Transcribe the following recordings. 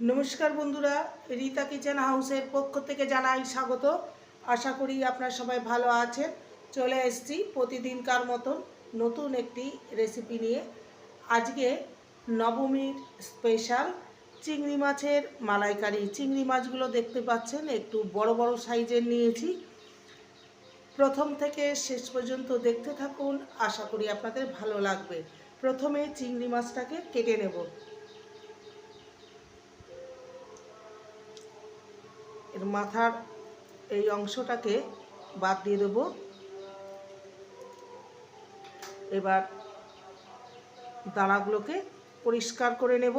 নমস্কার বন্ধুরা, রীতা কিচেন হাউসের পক্ষ থেকে জানাই স্বাগত। আশা করি আপনারা সবাই ভালো আছেন। চলে এসেছি প্রতিদিনকার মতন নতুন একটি রেসিপি নিয়ে। আজকে নবমীর স্পেশাল চিংড়ি মাছের মালাইকারি। চিংড়ি মাছগুলো দেখতে পাচ্ছেন, একটু বড় বড় সাইজের নিয়েছি। প্রথম থেকে শেষ পর্যন্ত দেখতে থাকুন, আশা করি আপনাদের ভালো লাগবে। প্রথমে চিংড়ি মাছটাকে কেটে নেব। এর মাথার এই অংশটাকে বাদ দিয়ে দেব। এবার দানাগুলোকে পরিষ্কার করে নেব।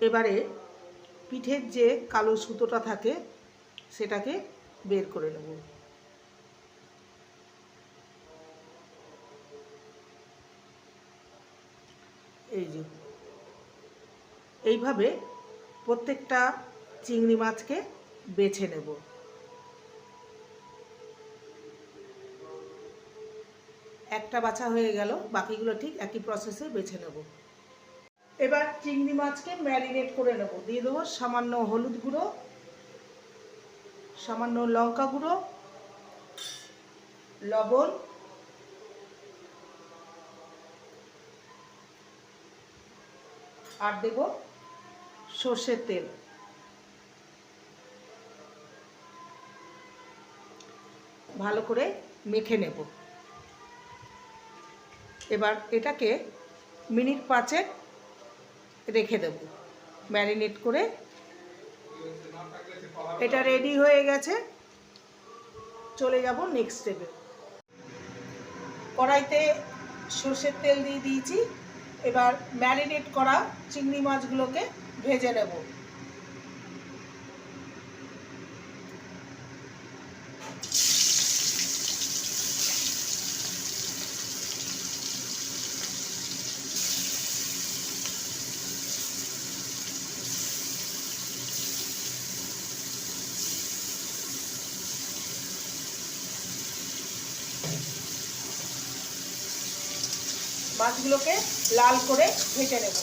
এবারে পিঠের যে কালো সুতোটা থাকে, সেটাকে বের করে নেব। এই যে, এইভাবে প্রত্যেকটা চিংড়ি মাছকে বেছে নেব। একটা বাছা হয়ে গেল, বাকিগুলো ঠিক একই প্রসেসে বেছে নেব। এবার চিংড়ি মাছকে ম্যারিনেট করে নেব। দিয়ে দেবো সামান্য হলুদ গুঁড়ো, সামান্য লঙ্কা গুঁড়ো, লবণ, আর দেব সর্ষের তেল। ভালো করে মেখে নেব। এবার এটাকে মিনিট পাঁচেক রেখে দেব। ম্যারিনেট করে। এটা রেডি হয়ে গেছে। চলে যাব নেক্সট স্টেপে কড়াইতে সর্ষের তেল দিয়ে দিয়েছি। এবার ম্যারিনেট করা চিংড়ি মাছগুলোকে ভেজে নেব। মাছগুলোকে লাল করে ভেজে নেব।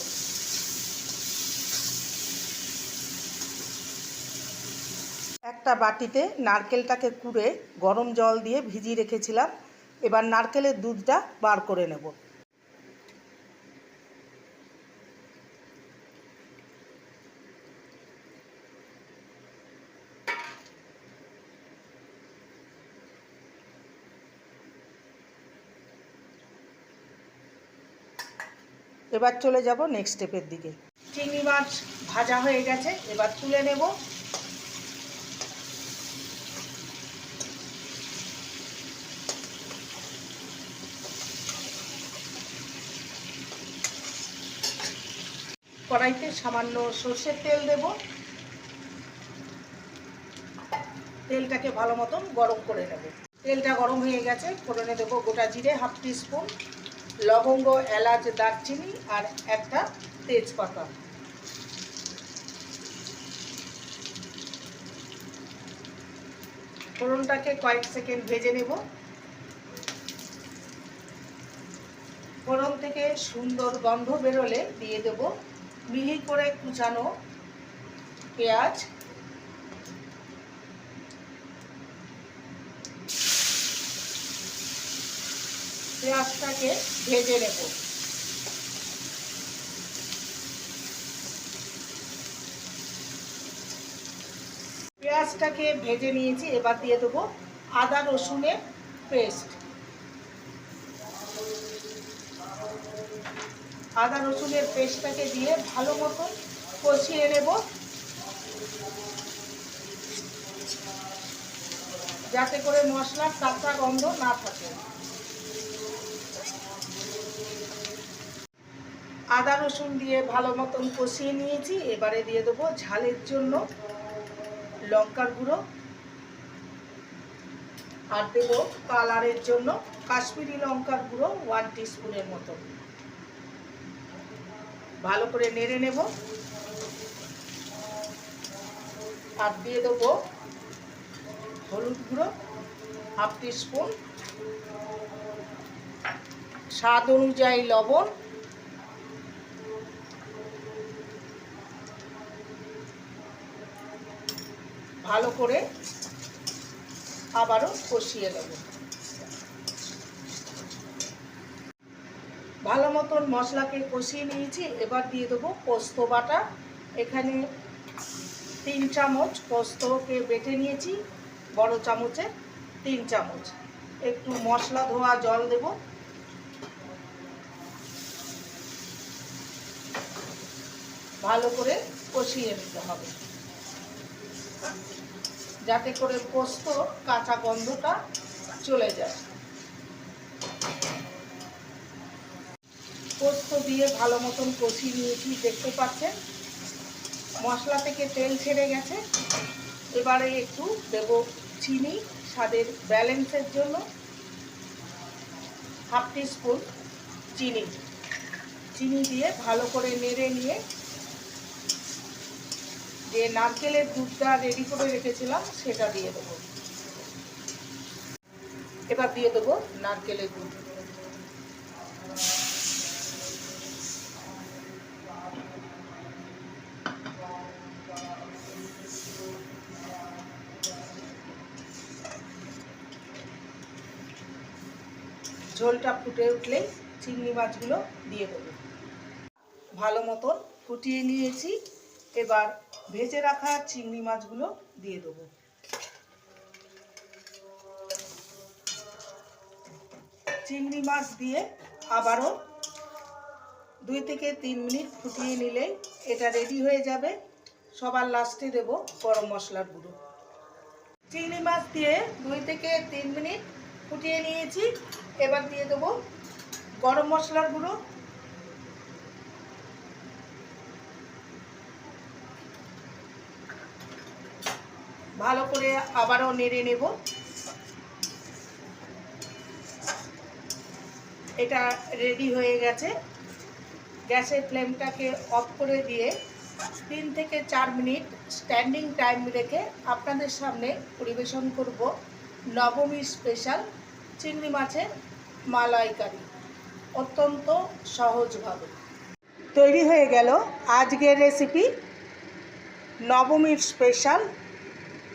একটা বাটিতে নারকেলটাকে কুড়ে গরম জল দিয়ে ভিজিয়ে রেখেছিলাম। এবার নারকেলের দুধটা বার করে নেব। এবার চলে যাব নেক্সট স্টেপের দিকে। চিংড়ি মাছ ভাজা হয়ে গেছে, এবার তুলে নেব। কড়াইতে সামান্য সর্ষের তেল দেব। তেলটাকে ভালো মতন গরম করে নেব। তেলটা গরম হয়ে গেছে, ফোড়নে দেবো গোটা জিরে, হাফ টিস্পুন লবঙ্গ, এলাচ, দারচিনি আর একটা তেজপাতা। ফোড়নটাকে কয়েক সেকেন্ড ভেজে নেব। ফোড়ন থেকে সুন্দর গন্ধ বেরোলে দিয়ে দেব। মিহি করে কুচানো পেঁয়াজ পেঁয়াজটাকে ভেজে নেব। পেঁয়াজটাকে ভেজে নিয়েছি, এবার দিয়ে দেবো আদা রসুনের পেস্ট। আদা রসুনের পেস্টটাকে দিয়ে ভালো মতন কষিয়ে নেব। যাতে করে মশলার কাঁচা গন্ধ না থাকে। আদা রসুন দিয়ে ভালো মতন কষিয়ে নিয়েছি। এবারে দিয়ে দেবো ঝালের জন্য লঙ্কার গুঁড়ো। আর দেব কালারের জন্য কাশ্মীরি লঙ্কার গুঁড়ো ওয়ান স্পুনের মতো। ভালো করে নেড়ে নেব। আর দিয়ে দেবো হলুদ গুঁড়ো হাফ স্পুন স্বাদ অনুযায়ী লবণ। ভালো করে আবারও কষিয়ে নেব। ভালো মতন মশলাকে কষিয়ে নিয়েছি, এবার দিয়ে দেবো পোস্ত বাটা। এখানে তিন চামচ পোস্তকে বেটে নিয়েছি, বড় চামচে তিন চামচ। একটু মশলা ধোয়া জল দেব। ভালো করে কষিয়ে নিতে হবে। যাতে করে পোস্ত কাঁচা গন্ধটা চলে যায়। পোস্ত দিয়ে ভালো মতন কষিয়ে নিয়েছি, দেখতে পাচ্ছেন? মশলা থেকে তেল ছেড়ে গেছে। এবারে একটু দেব চিনি, স্বাদের ব্যালেন্সের জন্য হাফ স্পুন চিনি। চিনি দিয়ে ভালো করে নেড়ে নিয়ে যে নারকেলের দুধটা রেডি করে রেখেছিলাম, সেটা দিয়ে দেবো। এবার দিয়ে দেবো নারকেলের দুধ ঝোলটা ফুটে উঠলেই চিংড়ি মাছগুলো দিয়ে দেবো। ভালো মতন ফুটিয়ে নিয়েছি। এবার ভেজে রাখা চিংড়ি মাছগুলো দিয়ে দেবো। চিংড়ি মাছ দিয়ে আবারও দুই থেকে তিন মিনিট ফুটিয়ে নিলেই এটা রেডি হয়ে যাবে। সবার লাস্টে দেব গরম মশলার গুঁড়ো। চিংড়ি মাছ দিয়ে দুই থেকে তিন মিনিট ফুটিয়ে নিয়েছি। এবার দিয়ে দেবো গরম মশলার গুঁড়ো। ভালো করে আবারও নেড়ে নেব। এটা রেডি হয়ে গেছে। গ্যাসের ফ্লেমটাকে অফ করে দিয়ে তিন থেকে চার মিনিট স্ট্যান্ডিং টাইম রেখে আপনাদের সামনে পরিবেশন করব নবমী স্পেশাল চিংড়ি মাছের মালাইকারি। অত্যন্ত সহজভাবে। তৈরি হয়ে গেল আজকের রেসিপি নবমীর স্পেশাল